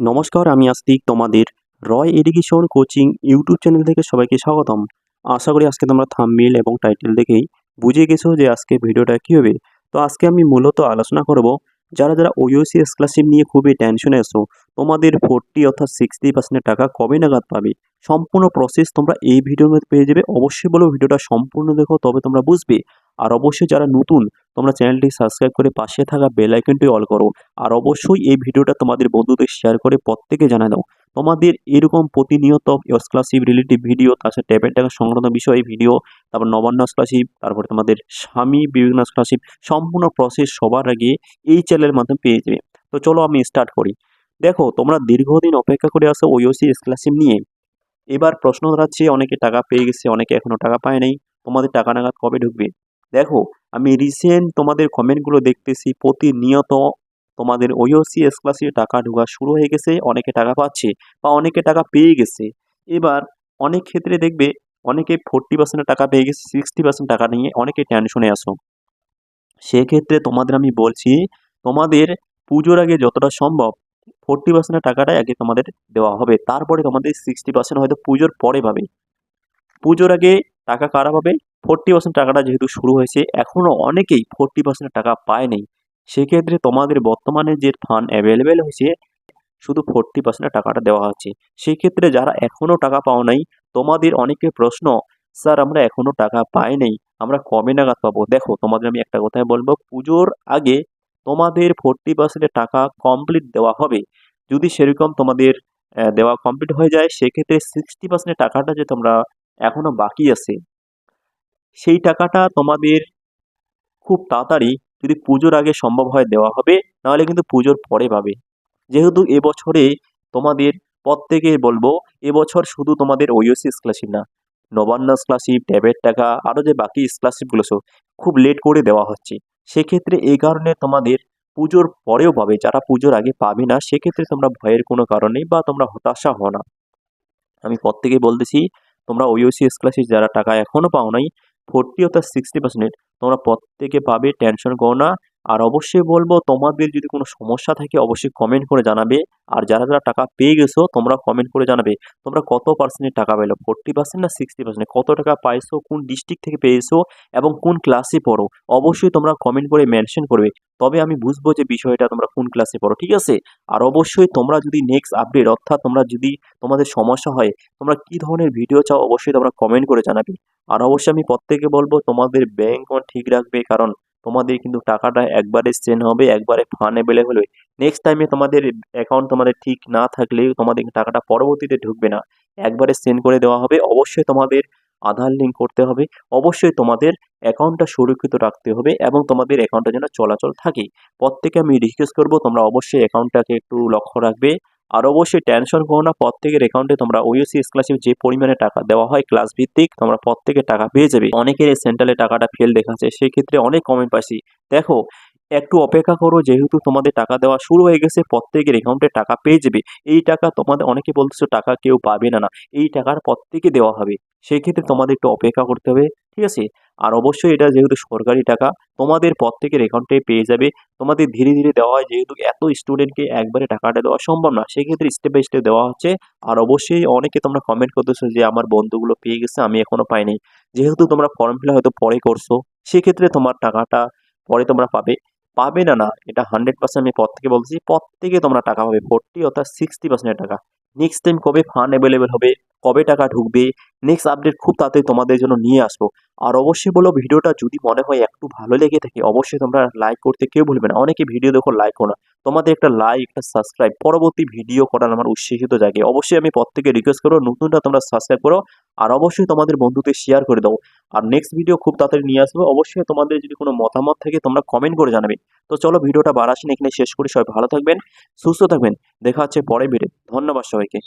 নমস্কার, আমি আস্তিক তোমাদের Roy education coaching YouTube channel থেকে সবাইকে স্বাগতম। আশা করি আজকে তোমরা থাম্বনেল এবং টাইটেল দেখেই বুঝে গেছো যে আজকে ভিডিওটা কী হবে। তো আজকে আমি মূলত আলোচনা করব, যারা যারা ওইওসি স্কলারশিপ নিয়ে খুবই টেনশনে আছো, তোমাদের ফোরটি অর্থাৎ সিক্সটি পার্সেন্টের টাকা কবে নাগাদ পাবে? সম্পূর্ণ প্রসেস তোমরা এই ভিডিওর মধ্যে পেয়ে যাবে। অবশ্যই বলো ভিডিওটা সম্পূর্ণ দেখো, তবে তোমরা বুঝবে আর অবশ্যই যারা নতুন, তোমরা চ্যানেলটি সাবস্ক্রাইব করে পাশে থাকা বেল আইকনটি অল করো। আর অবশ্যই এই ভিডিওটা তোমাদের বন্ধুদের শেয়ার করে প্রত্যেকে জানা দাও। তোমাদের এরকম প্রতিনিয়ত স্কলারশিপ রিলেটিভ ভিডিও তাছাড়া ট্যাবের টাকা সংক্রান্ত বিষয়ে ভিডিও তারপর নবান্ন স্কলারশিপ তারপরে তোমাদের স্বামী বিভিন্ন স্কলারশিপ সম্পূর্ণ প্রসেস সবার আগে এই চ্যানেলের মাধ্যমে পেয়ে যাবে। তো চলো আমি স্টার্ট করি। দেখো, তোমরা দীর্ঘদিন অপেক্ষা করে আসো ওইওসি স্কলারশিপ নিয়ে। এবার প্রশ্ন দাঁড়াচ্ছে অনেকে টাকা পেয়ে গেছে, অনেকে এখনও টাকা পায় নাই। তোমাদের টাকা নাগাদ কবে ঢুকবে? দেখো, আমি রিসেন্ট তোমাদের কমেন্টগুলো দেখতেছি, প্রতিনিয়ত তোমাদের ওইওসি স্কলারশিপে টাকা ঢোকা শুরু হয়ে গেছে, অনেকে টাকা পাচ্ছে বা অনেকে টাকা পেয়ে গেছে। এবার অনেক ক্ষেত্রে দেখবে, অনেকে ফোরটি পার্সেন্টের টাকা পেয়ে গেছে সিক্সটি পার্সেন্ট টাকা নিয়ে অনেকে টেনশনে আসো সেক্ষেত্রে তোমাদের আমি বলছি, তোমাদের পুজোর আগে যতটা সম্ভব ফোরটি পার্সেন্টের টাকাটাই আগে তোমাদের দেওয়া হবে। তারপরে তোমাদের সিক্সটি পার্সেন্ট হয়তো পুজোর পরে পাবে। পুজোর আগে টাকা কারা পাবে? ফোরটি পার্সেন্ট টাকাটা যেহেতু শুরু হয়েছে এখনও অনেকেই ফোরটি পার্সেন্ট টাকা পায় নেই সেক্ষেত্রে তোমাদের বর্তমানে যে ফান্ড অ্যাভেলেবেল হয়েছে, শুধু ফোরটি পার্সেন্টের টাকাটা দেওয়া হচ্ছে। সেক্ষেত্রে যারা এখনও টাকা পাও নাই, তোমাদের অনেকের প্রশ্ন, স্যার, আমরা এখনও টাকা পাই নাই, আমরা কবে নাগাদ পাবো? দেখো, তোমাদের আমি একটা কথাই বলব, পুজোর আগে তোমাদের ফোরটি পার্সেন্টের টাকা কমপ্লিট দেওয়া হবে। যদি সেরকম তোমাদের দেওয়া কমপ্লিট হয়ে যায়, সেক্ষেত্রে সিক্সটি পার্সেন্টের টাকাটা যে তোমরা এখনও বাকি আছে সেই টাকাটা তোমাদের খুব তাড়াতাড়ি যদি পুজোর আগে সম্ভব হয় দেওয়া হবে, নাহলে কিন্তু পুজোর পরে পাবে। যেহেতু এবছরে তোমাদের প্রত্যেকে বলব এবছর শুধু তোমাদের ওইওসি স্কলারশিপ না, নবান্ন স্কলারশিপ ট্যাবের টাকা আরও যে বাকি স্কলারশিপগুলো সব খুব লেট করে দেওয়া হচ্ছে। সেক্ষেত্রে এই কারণে তোমাদের পুজোর পরেও পাবে, যারা পুজোর আগে পাবে না, সেক্ষেত্রে তোমরা ভয়ের কোনো কারণ বা তোমরা হতাশা হও না। আমি প্রত্যেকেই বলতেছি, তোমরা ওইওসি স্কলারশিপ যারা টাকা এখনও পাও নাই ফোরটি অর্থাৎ সিক্সটি পার্সেন্ট তোমরা প্রত্যেকে পাবে টেনশন করো না। আর অবশ্যই বলব, তোমাদের যদি কোনো সমস্যা থাকে অবশ্যই কমেন্ট করে জানাবে। আর যারা যারা টাকা পেয়ে গেছো, তোমরা কমেন্ট করে জানাবে তোমরা কত পার্সেন্টের টাকা পেল ফোরটি পার্সেন্ট না সিক্সটি পার্সেন্ট কত টাকা পাইছো, কোন ডিস্ট্রিক্ট থেকে পেয়েছ এবং কোন ক্লাসে পড়ো? অবশ্যই তোমরা কমেন্ট করে মেনশন করবে। তবে আমি বুঝব যে বিষয়টা তোমরা কোন ক্লাসে পড়ো, ঠিক আছে? আর অবশ্যই তোমরা যদি নেক্সট আপডেট অর্থাৎ তোমরা যদি তোমাদের সমস্যা হয়, তোমরা কী ধরনের ভিডিও চাও, অবশ্যই তোমরা কমেন্ট করে জানাবে। আর অবশ্যই আমি প্রত্যেকে বলব, তোমাদের ব্যাংক ঠিক রাখবে, কারণ তোমাদের কিন্তু টাকাটা একবারে সেন্ড হবে, একবারে অ্যাভেলেবল হবে নেক্সট টাইমে তোমাদের অ্যাকাউন্ট তোমাদের ঠিক না থাকলেও তোমাদের টাকাটা পরবর্তীতে ঢুকবে না। একবারে সেন্ড করে দেওয়া হবে। অবশ্যই তোমাদের আধার লিঙ্ক করতে হবে। অবশ্যই তোমাদের অ্যাকাউন্টটা সুরক্ষিত রাখতে হবে এবং তোমাদের অ্যাকাউন্টটা যেন চলাচল থাকে। প্রত্যেকে আমি রিকোয়েস্ট করব, তোমরা অবশ্যই অ্যাকাউন্টটাকে একটু লক্ষ্য রাখবে। আর অবশ্যই টেনশন করো না, প্রত্যেকের অ্যাকাউন্টে তোমরা ওইওসি স্কলারশিপ যে পরিমাণে টাকা দেওয়া হয় ক্লাস ভিত্তিক, তোমরা প্রত্যেকের টাকা পেয়ে যাবে। অনেকের সেন্ট্রালে টাকাটা ফেল দেখাচ্ছে, সেক্ষেত্রে অনেক কমেন্ট পাইছি। দেখো, একটু অপেক্ষা করো, যেহেতু তোমাদের টাকা দেওয়া শুরু হয়ে গেছে, প্রত্যেকের অ্যাকাউন্টে টাকা পেয়ে যাবে। এই টাকা তোমাদের, অনেকে বলতেছো টাকা কেউ পাবে না না। এই টাকার প্রত্যেকে দেওয়া হবে। সেই ক্ষেত্রে তোমাদের একটু অপেক্ষা করতে হবে, ঠিক আছে? আর অবশ্যই এটা যেহেতু সরকারি টাকা, তোমাদের প্রত্যেকের অ্যাকাউন্টে পেয়ে যাবে। তোমাদের ধীরে ধীরে দেওয়া হয় যেহেতু এত স্টুডেন্টকে একবারে টাকাটা দেওয়া সম্ভব না, সেক্ষেত্রে স্টেপ বাই স্টেপ দেওয়া হচ্ছে। আর অবশ্যই অনেকে তোমরা কমেন্ট করতেছো যে আমার বন্ধুগুলো পেয়ে গেছে, আমি এখনও পাইনি। যেহেতু তোমরা ফর্ম ফিল হয়তো পরে করছ, সেক্ষেত্রে তোমার টাকাটা পরে তোমরা পাবে। পাবে না না, এটা হান্ড্রেড পার্সেন্ট আমি প্রত্যেকে বলছি। প্রত্যেকে তোমরা টাকা পাবে ফোরটি অর্থাৎ সিক্সটি পার্সেন্টের টাকা। নেক্সট টাইম কবে ফান্ড অ্যাভেলেবেল হবে, কবে টাকা ঢুকবে নেক্সট আপডেট খুব তাড়াতাড়ি তোমাদের জন্য নিয়ে আসব। আর অবশ্যই বলো, ভিডিওটা যদি মনে হয় একটু ভালো লেগে থাকে, অবশ্যই তোমরা লাইক করতে কেউ ভুলবে না। অনেকে ভিডিও দেখো লাইক করো না। তোমাদের একটা লাইক একটা সাবস্ক্রাইব পরবর্তী ভিডিও করার আমার উৎসাহিত জাগে। অবশ্যই আমি প্রত্যেকে রিকোয়েস্ট করব নতুনটা তোমরা সাবস্ক্রাইব করো, আর অবশ্যই তোমাদের বন্ধুদের শেয়ার করে দাও। আর নেক্সট ভিডিও খুব তাড়াতাড়ি নিয়ে আসব। অবশ্যই তোমাদের যদি কোনো মতামত থাকে, তোমরা কমেন্ট করে জানাবে। তো চলো ভিডিওটা বাড়াসিন, এখানে শেষ করি। সবাই ভালো থাকবেন, সুস্থ থাকবেন। দেখা হচ্ছে পরে ভিডিও ধন্যবাদ সবাইকে।